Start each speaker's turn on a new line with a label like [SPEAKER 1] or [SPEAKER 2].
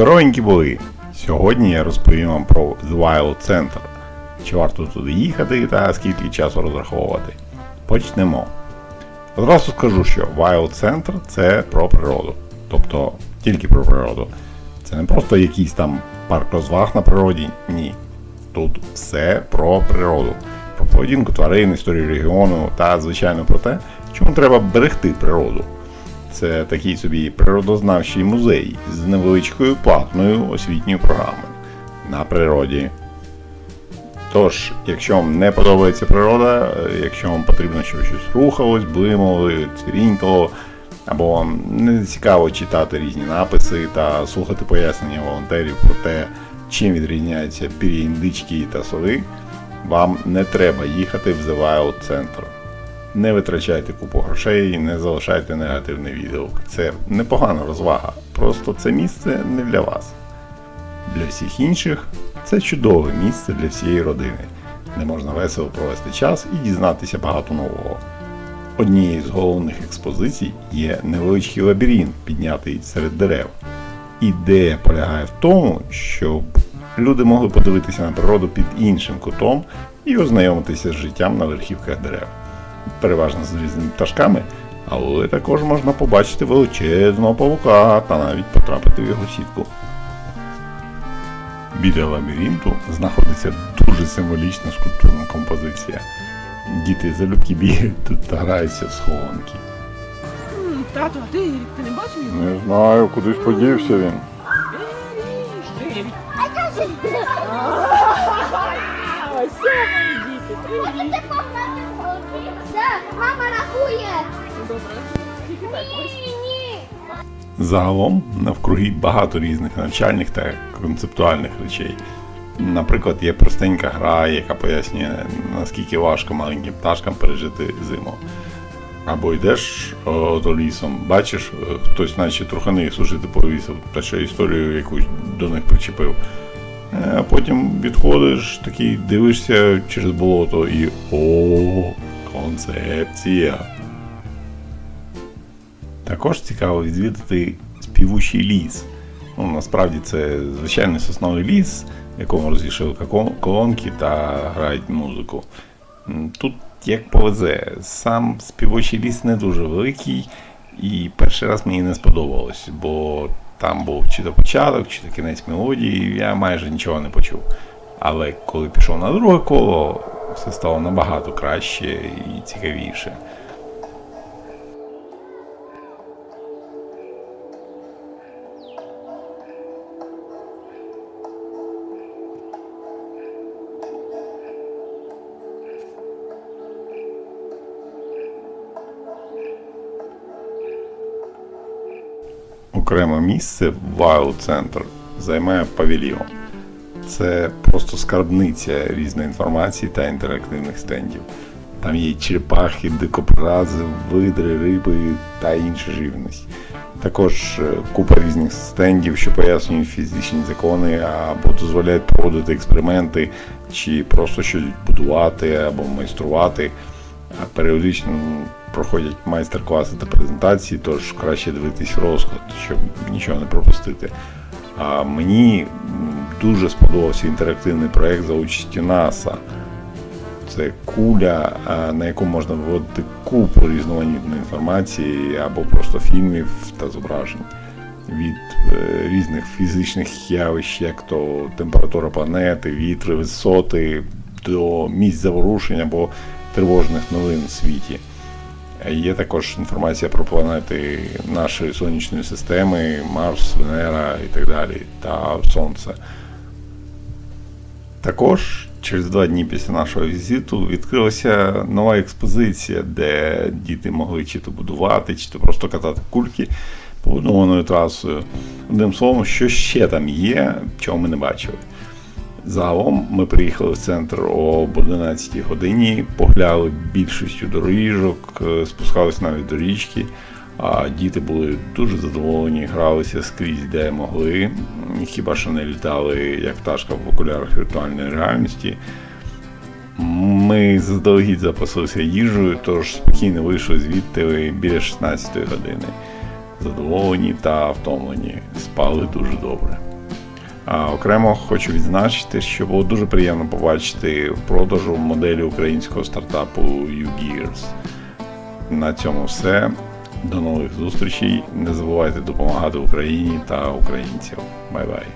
[SPEAKER 1] Здоровенькі були! Сьогодні я розповім вам про The Wild Center. Чи варто туди їхати та скільки часу розраховувати. Почнемо. Одразу скажу, що Wild Center це про природу. Тобто тільки про природу. Це не просто якийсь там парк розваг на природі. Ні. Тут все про природу. Про поведінку тварин, історію регіону та, звичайно, про те, чому треба берегти природу. Це такий собі природознавчий музей з невеличкою платною освітньою програмою на природі. Тож, якщо вам не подобається природа, якщо вам потрібно, щоб щось рухалось, блимало, цвірінькало, або вам не цікаво читати різні написи та слухати пояснення волонтерів про те, чим відрізняються пір'я індички та сови, вам не треба їхати в The Wild Center. Не витрачайте купу грошей, не залишайте негативний відгук. Це непогана розвага. Просто це місце не для вас. Для всіх інших це чудове місце для всієї родини, де можна весело провести час і дізнатися багато нового. Однією з головних експозицій є невеличкий лабіринт, піднятий серед дерев. Ідея полягає в тому, щоб люди могли подивитися на природу під іншим кутом і ознайомитися з життям на верхівках дерев переважно з різними пташками, але також можна побачити величезного павука та навіть потрапити в його сітку. Біля лабіринту знаходиться дуже символічна скульптурна композиція. Діти залюбки бігають тут та граються в схованки.
[SPEAKER 2] М, Тато, а ти, ти не бачив його?
[SPEAKER 1] Не знаю, кудись подівся він.
[SPEAKER 3] Мама рахує.
[SPEAKER 2] Добре.
[SPEAKER 3] Ні, ні.
[SPEAKER 1] Загалом навкруги багато різних навчальних та концептуальних речей. Наприклад, є простенька гра, яка пояснює, наскільки важко маленьким пташкам пережити зиму. Або йдеш о, ото лісом, бачиш, е, хтось наче трухани сушити повісив, та ще історію якусь до них причепив. Е, А потім відходиш, такий дивишся через болото і о, концепція. Також цікаво відвідати співучий ліс. Ну, насправді це звичайний сосновий ліс, в якому розвішали како- колонки та грають музику. Тут як повезе, сам співочий ліс не дуже великий, і перший раз мені не сподобалось, бо там був чи то початок, чи то кінець мелодії, я майже нічого не почув. Але коли пішов на друге коло, все стало набагато краще і цікавіше. окреме місце в Wild Center займає павільйон. Це просто скарбниця різної інформації та інтерактивних стендів. Там є черепахи, дикобрази, видри, риби та інша живність. Також е, купа різних стендів, що пояснюють фізичні закони або дозволяють проводити експерименти, чи просто щось будувати або майструвати. А періодично проходять майстер-класи та презентації, тож краще дивитись розклад, щоб нічого не пропустити. А мені дуже сподобався інтерактивний проєкт за участю НАСА. Це куля, на яку можна виводити купу різноманітної інформації або просто фільмів та зображень від е, різних фізичних явищ, як то температура планети, вітри, висоти, до місць заворушень або тривожних новин у світі. Є також інформація про планети нашої сонячної системи, Марс, Венера і так далі, та Сонце. Також через два дні після нашого візиту відкрилася нова експозиція, де діти могли чи то будувати, чи то просто катати кульки побудованою трасою. Одним словом, що ще там є, чого ми не бачили. Загалом ми приїхали в центр об 11 годині, погляли більшістю доріжок, е, спускалися навіть до річки. А діти були дуже задоволені, гралися скрізь, де могли. Хіба що не літали як пташка в окулярах віртуальної реальності. Ми заздалегідь запасилися їжею, тож спокійно вийшли звідти біля 16 години. Задоволені та втомлені, спали дуже добре. А окремо хочу відзначити, що було дуже приємно побачити в продажу моделі українського стартапу UGears. На цьому все. До нових зустрічей. Не забувайте допомагати Україні та українцям. Бай-бай.